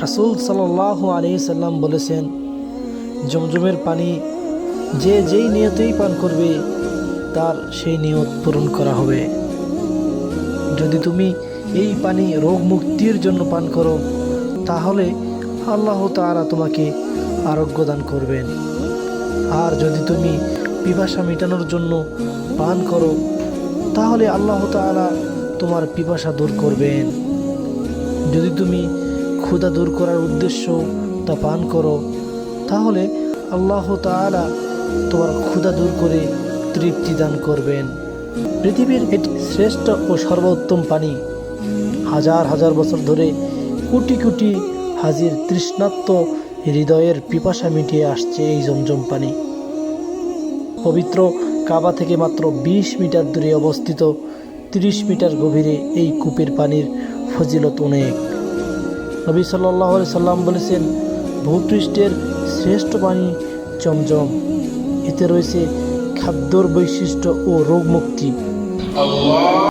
রাসুল সাল্লাহ আলি সাল্লাম বলেছেন, জমজমের পানি যে যেই নিয়তেই পান করবে, তার সেই নিয়ত পূরণ করা হবে। যদি তুমি এই পানি রোগ মুক্তির জন্য পান করো, তাহলে আল্লাহ তাআলা তোমাকে আরোগ্য দান করবেন। আর যদি তুমি পিপাসা মেটানোর জন্য পান করো, তাহলে আল্লাহ তাআলা তোমার পিপাসা দূর করবেন। যদি তুমি ক্ষুধা দূর করার উদ্দেশ্য তা পান করো। তাহলে আল্লাহ তাআলা তোমার ক্ষুধা দূর করে তৃপ্তি দান করবেন। পৃথিবীর এটি শ্রেষ্ঠ ও সর্বোত্তম পানি। হাজার হাজার বছর ধরে কোটি কোটি হাজির তৃষ্ণাত্ম হৃদয়ের পিপাসা মিটিয়ে আসছে এই জমজম পানি। পবিত্র কাবা থেকে মাত্র ২০ মিটার দূরে অবস্থিত ৩০ মিটার গভীরে এই কূপের পানির ফজিলত অনেক। নবী সাল্লাহ সাল্লাম বলেছেন ভূপৃষ্ঠের শ্রেষ্ঠ পানি চমচম। এতে রয়েছে খাদ্যর বৈশিষ্ট্য ও রোগ মুক্তি